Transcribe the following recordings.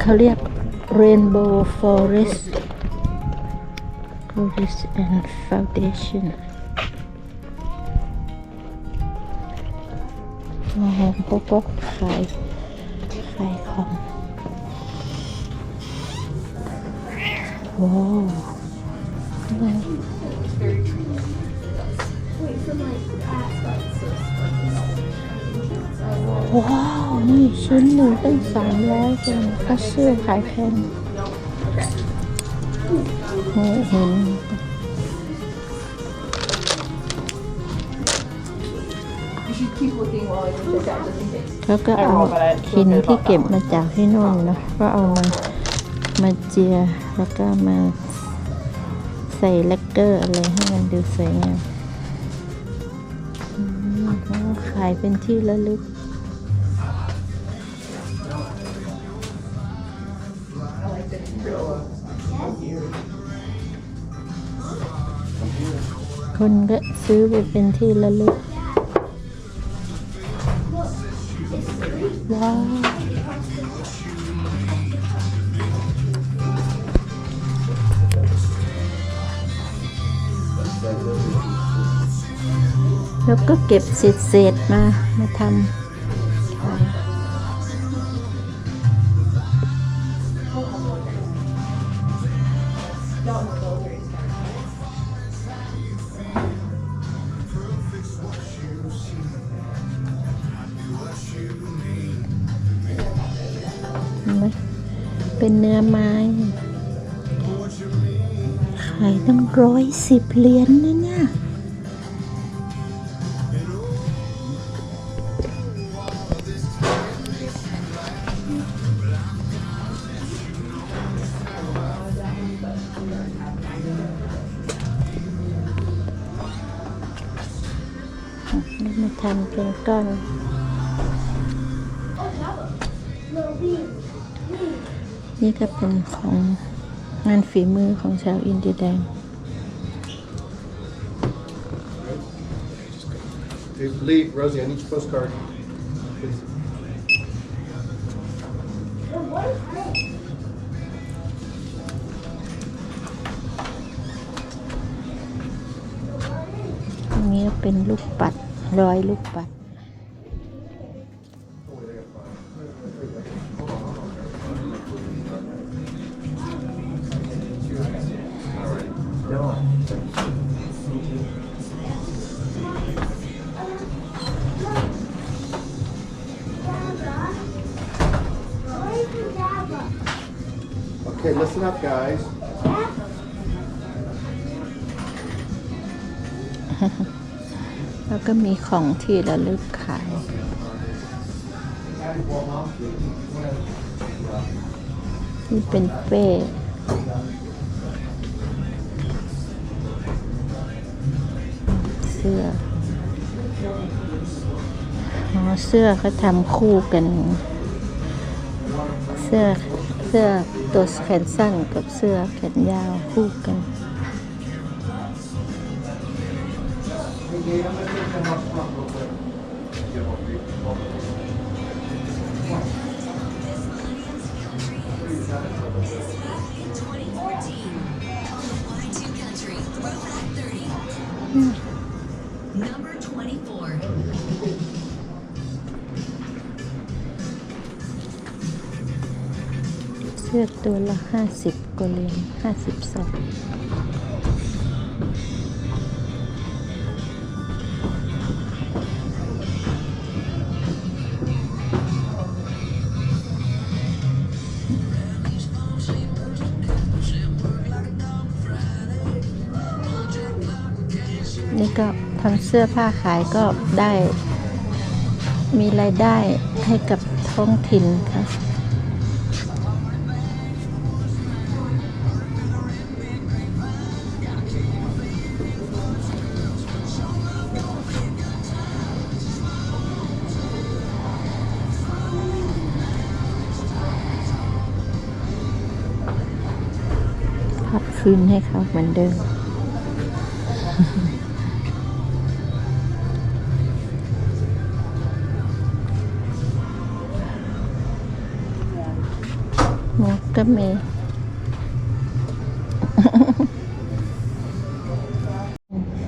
เขาเรียก Rainbow Forest Forest and Foundation อ๋อเขาก็ขายขายของว้าว ว้าว นี่ชิ้นหนึ่งตั้งสามร้อยกันก็เสื้อขายแพงโอ้เห็นแล้วก็เอาหินที่เก็บมาจากที่โน่นเนาะก็เอามามาเจียแล้วก็มาใส่แลกเกอร์อะไรให้มันดูสวยงามอืมเขาขายเป็นที่ระลึก คนก็ซื้อไปเป็นที่ระลึก ว้าวแล้วก็เก็บเศษๆมา มาทำ เป็นเนื้อไม้ ขายตั้งร้อยสิบเหรียญนะเนี่ยมาทำเป็นก้อน นี่ก็เป็นของงานฝีมือของชาวอินเดียแดง Hey, Lee, Rosie, I need your postcard. Please. อันนี้เป็นลูกปัดร้อยลูกปัด listen up, guys. แล้วก็มีของที่ระลึกขายนี่เป็นเป้เสื้ออ๋อเสื้อเขาทำคู่กัน เสื้อ สื้อตัวแขนสั้นกับเสื้อแขนยาวคู่กัน Number เสื้อตัวละห้าสิบกเหรียญห้าสิบสองนี่ก็ทำเสื้อผ้าขายก็ได้ มีรายได้ให้กับท้องถิ่นค่ะ พับคืนให้เขาเหมือนเดิมหมูก็มี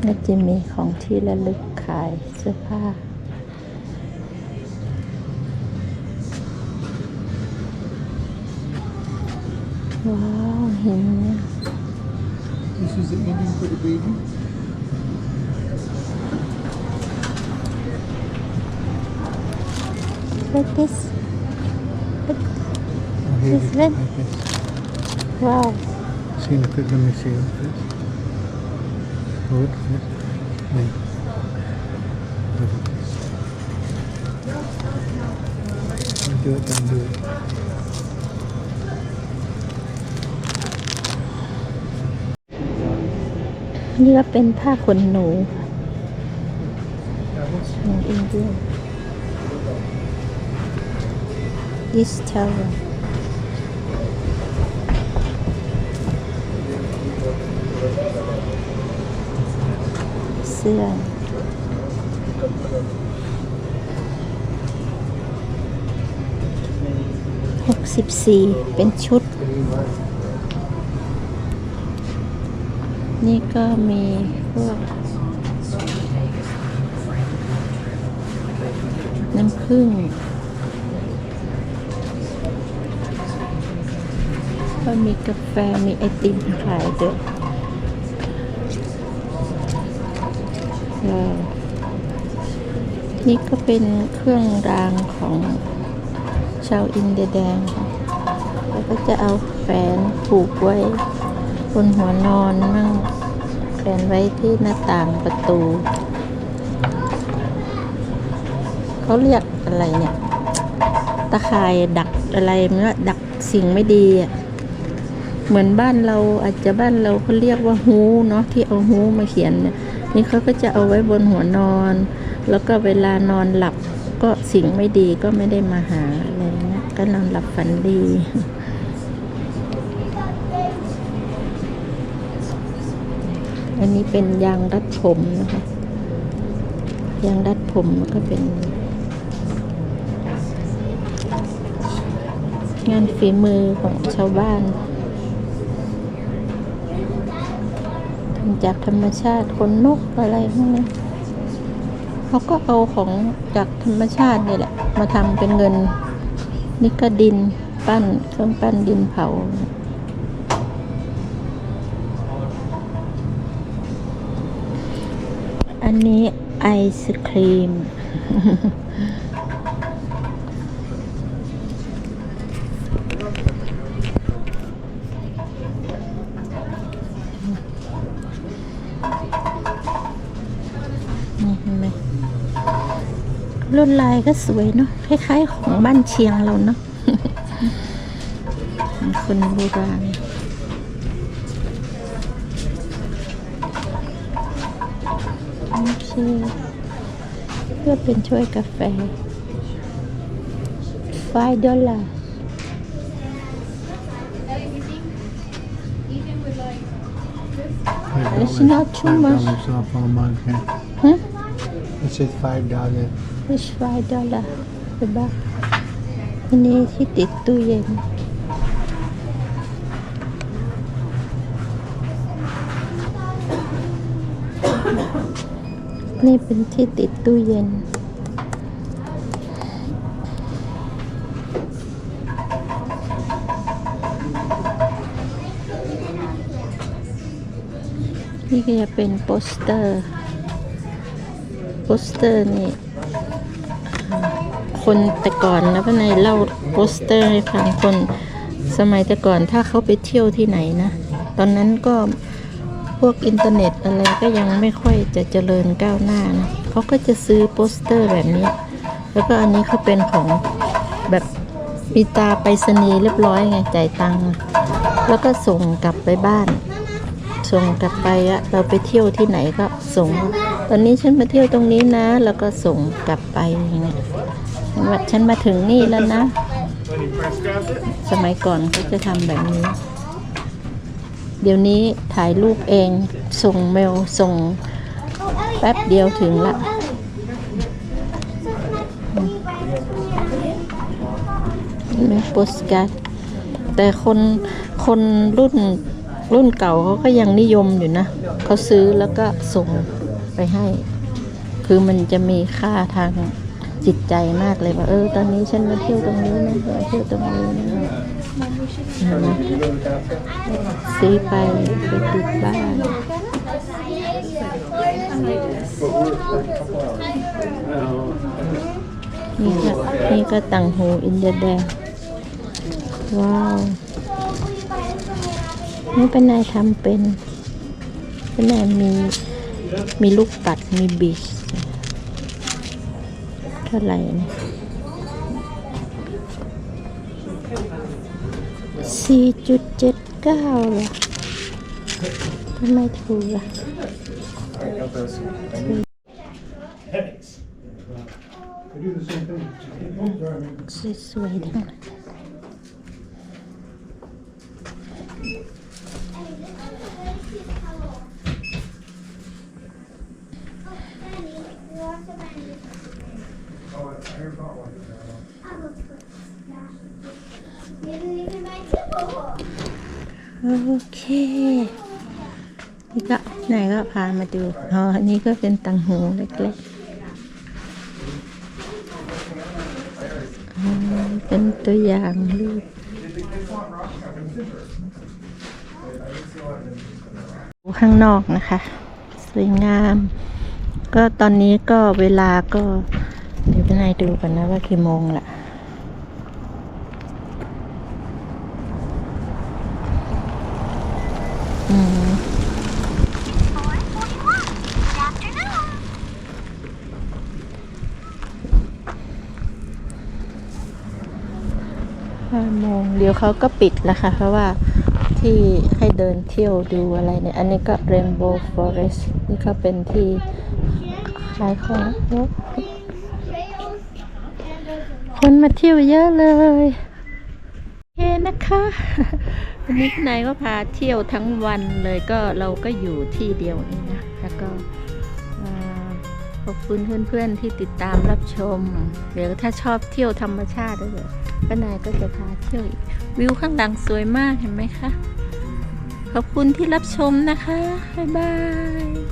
แล้วจะมีของที่ระลึกขายเสื้อผ้าว้าวเห็นเนี่ย This is the ending for the baby. What this? This one? Wow. See, look at, let me see what this. Look at this. Wait. Look at this. Do it, don't do it. นี่ก็เป็นผ้าขนหนูของอินเดีย This towel เสื้อหกสิบสี่เป็นชุด นี่ก็มีพวกน้ำผึ้งก็มีกาแฟมีไอติมขายด้วยนี่ก็เป็นเครื่องรางของชาวอินเดียแดงค่ะแล้วก็จะเอาแฟนผูกไว้ นหัวนอนมั่งแขวนไว้ที่หน้าต่างประตู เขาเรียกอะไรเนี่ย ตะข่ายดักอะไรไม่ว่าดักสิ่งไม่ดีอะเหมือนบ้านเราอาจจะบ้านเราเขาเรียกว่าฮูเนาะที่เอาฮูมาเขียนเนี่ยนี่เขาก็จะเอาไว้บนหัวนอน แล้วก็เวลานอนหลับก็สิ่งไม่ดีก็ไม่ได้มาหาอะไรเงี้ยก็นอนหลับฝันดี อันนี้เป็นยางรัดผมนะคะ ยางรัดผมแล้วก็เป็น งานฝีมือของชาวบ้านทำจากธรรมชาติขนนกอะไรพวกนี้เขาก็เอาของจากธรรมชาตินี่แหละ มาทำเป็นเงินนี่ก็ดินปั้นเครื่องปั้นดินเผา อันนี้ไอศครีม นี่เห็นไหมลวดลายก็สวยเนาะคล้ายๆของบ้านเชียงเราเนาะคนโบราณ โอเคเพื่อเป็นช่วยกาแฟ5ดอลลาร์ It's not too Five much. dollars off all mug here. ฮะ It says five dollar. It's 5ดอลลาร์ใช่ปะอันนี้ที่ติดตู้เย็น นี่เป็นที่ติดตู้เย็น นี่ก็จะเป็นโปสเตอร์ โปสเตอร์นี่ คนแต่ก่อนนะพ่อในเล่าโปสเตอร์ให้ฟังคนสมัยแต่ก่อนถ้าเขาไปเที่ยวที่ไหนนะ ตอนนั้นก็ พวกอินเทอร์เน็ตอะไรก็ยังไม่ค่อยจะเจริญก้าวหน้านะเขาก็จะซื้อโปสเตอร์แบบนี้ แล้วก็อันนี้เขาเป็นของแบบมีตาไปรษณีย์เรียบร้อยไงจ่ายตังค์แล้วก็ส่งกลับไปบ้าน ส่งกลับไปอะเราไปเที่ยวที่ไหนก็ส่ง ตอนนี้ฉันมาเที่ยวตรงนี้นะ แล้วก็ส่งกลับไปอย่างเงี้ยว่าฉันมาถึงนี่แล้วนะ สมัยก่อนเขาจะทำแบบนี้ เดี๋ยวนี้ถ่ายรูปเอง ส่งเมล ส่งแป๊บเดียวถึงละเป็นโปสการ์ดแต่คนคนรุ่นรุ่นเก่าเขาก็ยังนิยมอยู่นะ เขาซื้อแล้วก็ส่งไปให้ คือมันจะมีค่าทาง จิตใจมากเลยว่าเออตอนนี้ฉันมาเที่ยวตรงนี้นะมาเที่ยวตรงนี้นะนไหมซื้อไปไปติดบ้านนี่ก็นี่ก็ต่างหูอินเดียแดงว้าวนี่เป็นนายทำเป็นเป็นนายมีมีลูกปัดมีบิช เท่าไหร่นะสี่จุดเจ็ดเก้าเหรอทำไมถูกอะ They do the same thing. สวยๆทั้งนั้น โอเค นี่ก็ไหนก็พามาดูอ๋ออันนี้ก็เป็นตังหูเล็กๆ เป็นตัวอย่างรูปข้างนอกนะคะ สวยงาม ก็ตอนนี้ก็เวลาก็ เดี๋ยวไปนายดูกันนะว่ากี่โมงละ อืม ห้าโมงเดี๋ยวเขาก็ปิดแล้วค่ะ เพราะว่าที่ให้เดินเที่ยวดูอะไรเนี่ย อันนี้ก็ Rainbow Forest นี่ก็เป็นที่ขายของคนมาเที่ยวเยอะเลย เคนะคะวันนี้นายก็พาเที่ยวทั้งวันเลยก็เราก็อยู่ที่เดียวนี่นะแล้วก็ขอบคุณเพื่อนๆที่ติดตามรับชม เดี๋ยวถ้าชอบเที่ยวธรรมชาติด้วยเดี๋ยวป้านายก็จะพาเที่ยวอีกวิวข้างหลังสวยมากเห็นไหมคะ ขอบคุณที่รับชมนะคะ บ๊ายบาย